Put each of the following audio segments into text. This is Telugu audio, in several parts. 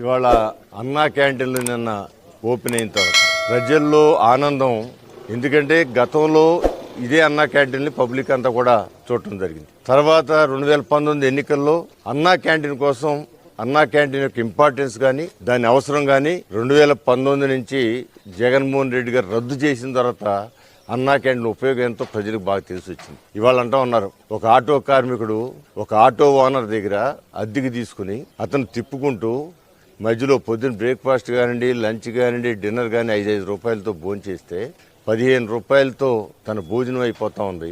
ఇవాళ అన్నా క్యాంటీన్లు నిన్న ఓపెన్ అయిన తర్వాత ప్రజల్లో ఆనందం. ఎందుకంటే గతంలో ఇదే అన్నా క్యాంటీన్ని పబ్లిక్ అంతా కూడా చూడటం జరిగింది. తర్వాత రెండు వేల పంతొమ్మిది ఎన్నికల్లో అన్నా క్యాంటీన్ కోసం అన్నా క్యాంటీన్ యొక్క ఇంపార్టెన్స్ కానీ దాని అవసరం కానీ రెండు వేల పంతొమ్మిది నుంచి జగన్మోహన్ రెడ్డి గారు రద్దు చేసిన తర్వాత అన్నా క్యాంటీన్ ఉపయోగం ఎంతో ప్రజలకు బాగా తెలిసి వచ్చింది ఇవాళ అంటా ఉన్నారు ఒక ఆటో కార్మికుడు ఒక ఆటో ఓనర్ దగ్గర అద్దెకి తీసుకుని అతను తిప్పుకుంటూ మధ్యలో పొద్దున్న బ్రేక్ఫాస్ట్ కానివ్వండి లంచ్ కానివ్వండి డిన్నర్ కానీ ఐదు ఐదు రూపాయలతో భోజనం చేస్తే పదిహేను రూపాయలతో తన భోజనం అయిపోతా ఉంది.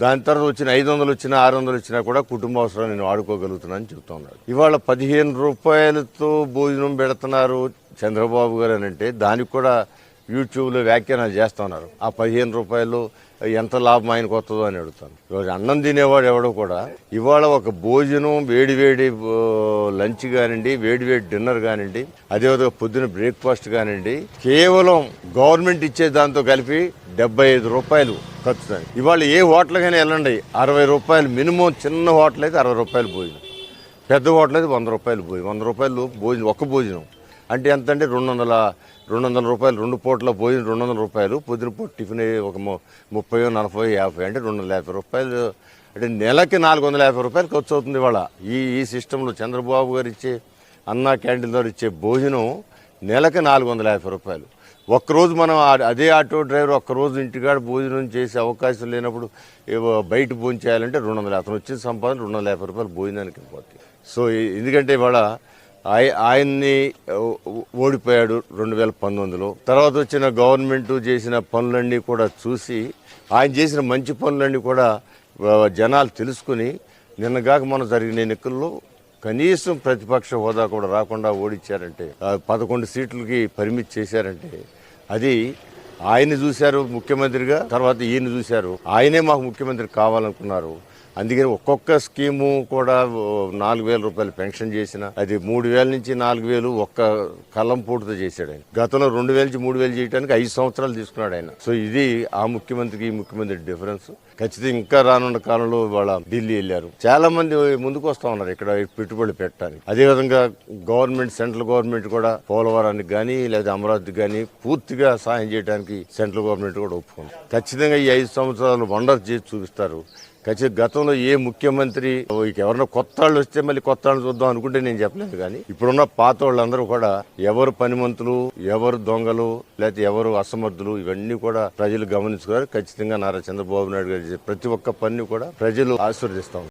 దాని తర్వాత వచ్చిన ఐదు వందలు వచ్చినా ఆరు వందలు వచ్చినా కూడా కుటుంబ అవసరాలు నేను ఆడుకోగలుగుతున్నాను చెప్తా ఉన్నాడు. ఇవాళ పదిహేను రూపాయలతో భోజనం పెడుతున్నారు చంద్రబాబు గారు అని అంటే దానికి కూడా యూట్యూబ్లో వ్యాఖ్యానాలు చేస్తున్నారు. ఆ పదిహేను రూపాయలు ఎంత లాభం ఆయనకు వస్తుందో అని అడుగుతాను. ఈరోజు అన్నం తినేవాడు ఎవడో కూడా ఇవాళ ఒక భోజనం వేడివేడి లంచ్ కానివ్వండి వేడివేడి డిన్నర్ కానివ్వండి అదేవిధంగా పొద్దున బ్రేక్ఫాస్ట్ కానివ్వండి కేవలం గవర్నమెంట్ ఇచ్చే దాంతో కలిపి డెబ్బై ఐదు రూపాయలు ఖర్చు ఇవాళ ఏ హోటల్కైనా వెళ్ళండి అరవై రూపాయలు మినిమం చిన్న హోటల్ అయితే అరవై రూపాయలు భోజనం. పెద్ద హోటల్ అయితే వంద రూపాయలు భోజనం. వంద రూపాయలు భోజనం ఒక్క భోజనం. అంటే ఎంత అంటే రెండు వందల రెండు వందల రూపాయలు రెండు పూట్ల భోజనం రెండు వందల రూపాయలు పొద్దున పూట టిఫిన్ ఒక ము- ముప్పై నలభై యాభై అంటే రెండు వందల యాభై రూపాయలు. అంటే నెలకి నాలుగు వందల యాభై రూపాయలు ఖర్చు అవుతుంది ఇవాళ. ఈ ఈ సిస్టంలో చంద్రబాబు గారు ఇచ్చే అన్నా క్యాంటీన్ ద్వారా ఇచ్చే భోజనం నెలకి నాలుగు వందల యాభై రూపాయలు. ఒక్కరోజు మనం అదే ఆటో డ్రైవర్ ఒక్కరోజు ఇంటికాడ భోజనం చేసే అవకాశం లేనప్పుడు బయట భోజనం చేయాలంటే రెండు వందల అతను వచ్చిన సంపాదన రెండు వందల యాభై రూపాయలు భోజనానికి పోతుంది సో ఎందుకంటే ఇవాళ ఆయన్ని ఓడిపోయాడు రెండు వేల పంతొమ్మిదిలో. తర్వాత వచ్చిన గవర్నమెంట్ చేసిన పనులన్నీ కూడా చూసి ఆయన చేసిన మంచి పనులన్నీ కూడా జనాలు తెలుసుకుని నిన్నగాక మనం జరిగిన ఎన్నికల్లో కనీసం ప్రతిపక్ష హోదా కూడా రాకుండా ఓడించారంటే పదకొండు సీట్లకి పరిమితి చేశారంటే అది ఆయన చూశారు ముఖ్యమంత్రిగా తర్వాత ఈయన చూశారు. ఆయనే మాకు ముఖ్యమంత్రి కావాలనుకున్నారు. అందుకని ఒక్కొక్క స్కీము కూడా నాలుగు వేల రూపాయలు పెన్షన్ చేసిన అది మూడు వేల నుంచి నాలుగు వేలు ఒక్క కలం పూటతో చేశాడు ఆయన. గతంలో రెండు వేల నుంచి మూడు వేలు చేయడానికి ఐదు సంవత్సరాలు తీసుకున్నాడు ఆయన. సో ఇది ఆ ముఖ్యమంత్రికి ఈ ముఖ్యమంత్రి డిఫరెన్స్. ఖచ్చితంగా ఇంకా రానున్న కాలంలో వాళ్ళ ఢిల్లీ వెళ్ళారు. చాలా మంది ముందుకు వస్తా ఉన్నారు ఇక్కడ పెట్టుబడులు పెట్టడానికి. అదేవిధంగా గవర్నమెంట్ సెంట్రల్ గవర్నమెంట్ కూడా పోలవరానికి కానీ లేదా అమరావతికి కానీ పూర్తిగా సాయం చేయడానికి సెంట్రల్ గవర్నమెంట్ కూడా ఒప్పుకుంది. ఖచ్చితంగా ఈ ఐదు సంవత్సరాలు వండర్ చేసి చూపిస్తారు. ఖచ్చితంగా గతంలో ఏ ముఖ్యమంత్రి ఇక ఎవరన్నా కొత్త వాళ్ళు వస్తే మళ్ళీ కొత్త వాళ్ళు చూద్దాం అనుకుంటే నేను చెప్పలేదు కానీ ఇప్పుడున్న పాత వాళ్ళందరూ కూడా ఎవరు పనిమంతులు ఎవరు దొంగలు లేకపోతే ఎవరు అసమర్థులు ఇవన్నీ కూడా ప్రజలు గమనించుకున్నారు. ఖచ్చితంగా నారా చంద్రబాబు నాయుడు గారు ప్రతి ఒక్క పని కూడా ప్రజలు ఆశీర్దిస్తాం